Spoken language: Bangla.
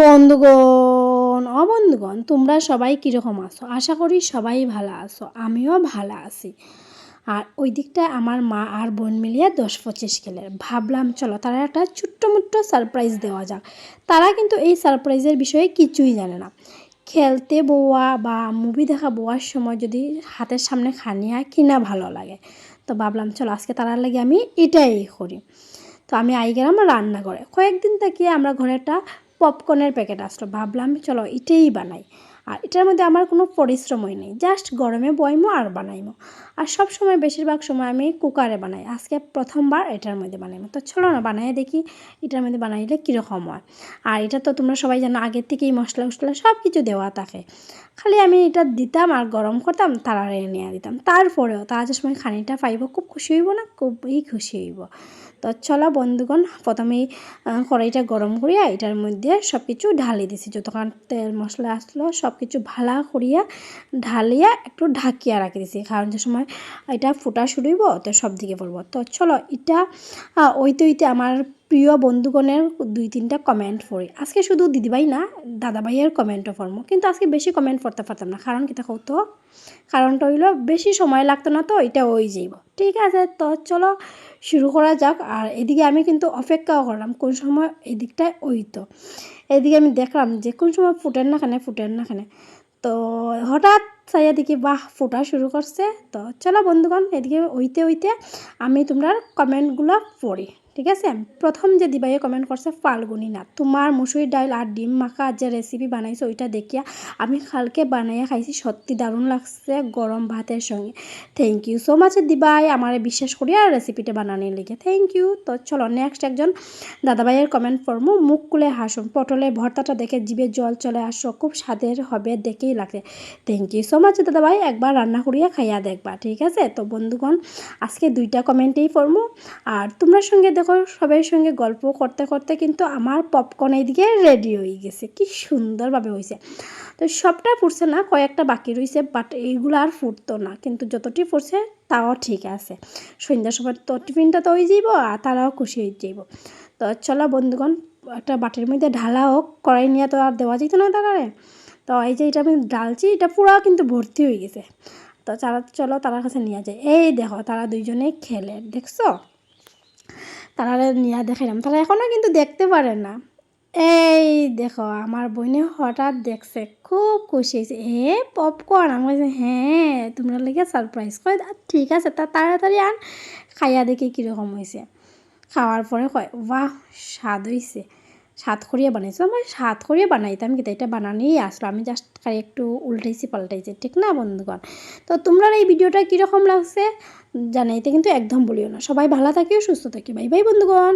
বন্ধুগণ ও বন্ধুগণ তোমরা সবাই কীরকম আছো? আশা করি সবাই ভালো আছো, আমিও ভালো আছি। আর ওই দিকটায় আমার মা আর বোন মিলিয়ে দশ পঁচিশ খেলে ভাবলাম, চলো তারা একটা ছোট্ট মোট্ট সারপ্রাইজ দেওয়া যাক। তারা কিন্তু এই সারপ্রাইজের বিষয়ে কিছুই জানে না। খেলতে বওয়া বা মুভি দেখা বোয়ার সময় যদি হাতের সামনে খানিয়া কিনা ভালো লাগে? তো ভাবলাম, চলো আজকে তারার লাগে আমি এটাই করি। তো আমি আই গেলাম রান্না করে কয়েকদিন থেকে আমরা ঘরে একটা পপকর্নের প্যাকেট আসলো। ভাবলাম চলো এটাই বানাই। আর এটার মধ্যে আমার কোনো পরিশ্রমই নেই। জাস্ট গরমে বইমো আর বানাইমো। আর সব সময় বেশিরভাগ সময় আমি কুকারে বানাই। আজকে প্রথমবার এটার মধ্যে বানাইমো। তো চলো না বানাই দেখি এটার মধ্যে বানাইলে কীরকম হয়। আর এটা তো তোমরা সবাই জানো, আগের থেকেই মশলা উশলা সব কিছু দেওয়া থাকে। খালি আমি এটা দিতাম আর গরম করতাম, তারারে নিয়ে দিতাম। তারপরেও তারা যে সময় খানিটা পাইব, খুব খুশি হইব না, খুবই খুশি হইব। তো চলো বন্ধুগণ, প্রথমেই কড়াইটা গরম করিয়া এটার মধ্যে সব কিছু ঢালি দিছি। যতক্ষণ তেল মশলা আসলো, সব কিছু ভালা করিয়া ঢালিয়া একটু ঢাকিয়া রাখি দিছি। কারণ যে সময় এটা ফুটা শুরুইব, তো সব দিকে পড়ব তো চলো, এটা ওইতে ওইতে আমার প্রিয় বন্ধুগণের দুই তিনটা কমেন্ট পড়ি। আজকে শুধু দিদিভাই না, দাদাভাইয়ের কমেন্টও পড়ব। কিন্তু আজকে বেশি কমেন্ট পড়তে পারতাম না। কারণ কিতা কৌতো কারণটা হইল বেশি সময় লাগতো না তো, এটা ওই যাইব। ঠিক আছে, তো চলো শুরু করা যাক। আর এদিকে আমি কিন্তু অপেক্ষাও করলাম, কোন সময় এদিকটায় ওইতো এদিকে আমি দেখলাম যে কোন সময় ফুটেন না খানে ফুটেন না খানে। তো হঠাৎ চাইয়া দেখি, বাহ, ফোটা শুরু করছে। তো চলো বন্ধুগণ, এদিকে ওইতে ওইতে আমি তোমরা কমেন্টগুলো পড়ি। ঠিক আছে? প্রথম যে দিবাইয়ে কমেন্ট করছে, ফাল্গুনি না। তোমার মুসুরি ডাল আর ডিম মাখা যে রেসিপি বানাইছো, ওইটা দেখিয়া আমি কালকে বানাইয়া খাইছি, সত্যি দারুণ লাগছে গরম ভাতের সঙ্গে। থ্যাংক ইউ সো মাচ দিবাই আমার বিশ্বাস করি আর রেসিপিটা বানানোর লিগে। থ্যাংক ইউ তো চলো নেক্সট একজন দাদাভাইয়ের কমেন্ট পড়ব মুখ খুলে হাসুন। পটলের ভর্তাটা দেখে জিভে জল চলে আসো, খুব স্বাদের হবে দেখেই লাগে থ্যাংক ইউ সো মাচ দাদাভাই, একবার রান্না করিয়া খাইয়া দেখবা, ঠিক আছে? তো বন্ধুগণ, আজকে দুইটা কমেন্টেই পড়ব আর তোমরা সঙ্গে দেখো সবাই সঙ্গে গল্প করতে করতে কিন্তু আমার পপকর্ন এইদিকে রেডি হয়ে গেছে। কি সুন্দরভাবে হয়েছে তো সবটা ফুটছে না, কয়েকটা বাকি রয়েছে বাট এইগুলো আর ফুটতো না। কিন্তু যতটি ফুটছে তাও ঠিক আছে। সন্ধ্যার সময় তো টিফিনটা তো হয়ে যাইব, আর তারাও খুশি হয়ে যাইব। তো চলো বন্ধুগণ, একটা বাটির মধ্যে ঢালা হোক, কড়াই নিয়ে তো আর দেওয়া যেত না তারারে। তো এই যে এটা আমি ডালছি এটা পুরো কিন্তু ভর্তি হয়ে গেছে। তো তারা, চলো তার কাছে নিয়ে যায় এই দেখো, তারা দুইজনেই খেলে, দেখছ? তারা নিয়ে দেখাইলাম। তারা এখনও কিন্তু দেখতে পারে না। এই দেখো আমার বোনে হঠাৎ দেখছে খুব খুশি হয়েছে। এ পপকর্ন আমি বলছি হ্যাঁ তোমরা লেগে সারপ্রাইজ কয় "আ, ঠিক আছে তা তাড়াতাড়ি আন খাইয়া দেখি কীরকম হয়েছে খাওয়ার পরে কয় বাহ স্বাদ হয়েছে স্বাদ করিয়ে বানাইছো। আমার স্বাদ করিয়ে বানাইতাম কিন্তু এটা বানানিয়ে আসলো। আমি জাস্ট খালি একটু উল্টাইছি পাল্টাইছি, ঠিক না বন্ধুগণ? তো তোমরা এই ভিডিওটা কীরকম লাগছে জানাইতে কিন্তু একদম বলিও না। সবাই ভালো থাকিও সুস্থ থাকি। বাই বাই বন্ধুগণ।